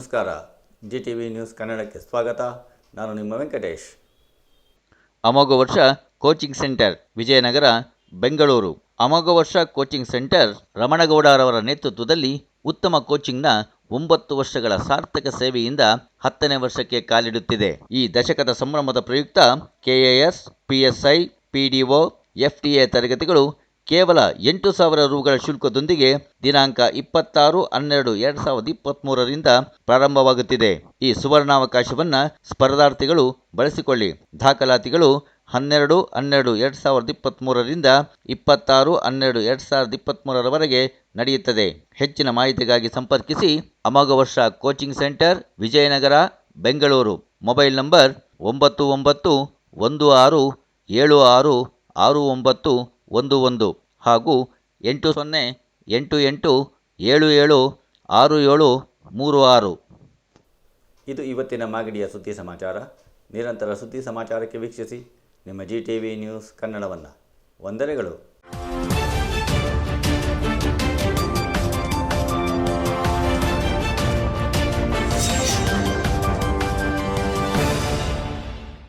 ನಮಸ್ಕಾರ. G T V news ಕನ್ನಡಕ್ಕೆ ಸ್ವಾಗತ. ನಾನು ನಿಮ್ಮ ವೆಂಕಟೇಶ್. ಅಮೋಘ ವರ್ಷ ಕೋಚಿಂಗ್ ಸೆಂಟರ್, ವಿಜಯನಗರ, ಬೆಂಗಳೂರು. ಅಮೋಘ ವರ್ಷ ಕೋಚಿಂಗ್ ಸೆಂಟರ್, ರಮಣಗೌಡರವರ ನೇತೃತ್ವದಲ್ಲಿ ಉತ್ತಮ ಕೋಚಿಂಗ್ನ ಒಂಬತ್ತು ವರ್ಷಗಳ ಸಾರ್ಥಕ ಸೇವೆಯಿಂದ ಹತ್ತನೇ ವರ್ಷಕ್ಕೆ ಕಾಲಿಡುತ್ತಿದೆ. ಈ ದಶಕದ ಸಂಭ್ರಮದ ಪ್ರಯುಕ್ತ ಕೆಎಎಸ್, ಪಿಎಸ್ಐ, ಪಿಡಿಒ ಎಫ್ಟಿಎ ತರಗತಿಗಳು ಕೇವಲ ಎಂಟು ಸಾವಿರ ರುಗಳ ಶುಲ್ಕದೊಂದಿಗೆ ದಿನಾಂಕ ಇಪ್ಪತ್ತಾರು, ಹನ್ನೆರಡು, ಎರಡ್ ಸಾವಿರದ ಇಪ್ಪತ್ತ್ಮೂರರಿಂದ ಪ್ರಾರಂಭವಾಗುತ್ತಿದೆ. ಈ ಸುವರ್ಣಾವಕಾಶವನ್ನು ಸ್ಪರ್ಧಾರ್ಥಿಗಳು ಬಳಸಿಕೊಳ್ಳಿ. ದಾಖಲಾತಿಗಳು ಹನ್ನೆರಡು ಹನ್ನೆರಡು, ಎರಡು ಸಾವಿರದ ಇಪ್ಪತ್ತ್ಮೂರರಿಂದ ಇಪ್ಪತ್ತಾರು, ಹನ್ನೆರಡು, ಎರಡು ಸಾವಿರದ ಇಪ್ಪತ್ತ್ಮೂರರವರೆಗೆ ನಡೆಯುತ್ತದೆ. ಹೆಚ್ಚಿನ ಮಾಹಿತಿಗಾಗಿ ಸಂಪರ್ಕಿಸಿ Amogha Varsha coaching centre, Vijayanagar, Bengaluru. Mobile number ಒಂಬತ್ತು ಒಂಬತ್ತು ಒಂದು ಆರು ಏಳು ಆರು ಆರು ಒಂಬತ್ತು ಒಂದು ಒಂದು. ಹಾಗೂ ಎಂಟು ಸೊನ್ನೆ, ಎಂಟು ಎಂಟು, ಏಳು ಏಳು, ಆರು ಏಳು, ಮೂರು ಆರು. ಇದು ಇವತ್ತಿನ ಮಾಗಡಿಯ ಸುದ್ದಿ ಸಮಾಚಾರ. ನಿರಂತರ ಸುದ್ದಿ ಸಮಾಚಾರಕ್ಕೆ ವೀಕ್ಷಿಸಿ ನಿಮ್ಮ ಜಿ ಟಿ ವಿ ನ್ಯೂಸ್ ಕನ್ನಡವನ್ನು. ವಂದನೆಗಳು.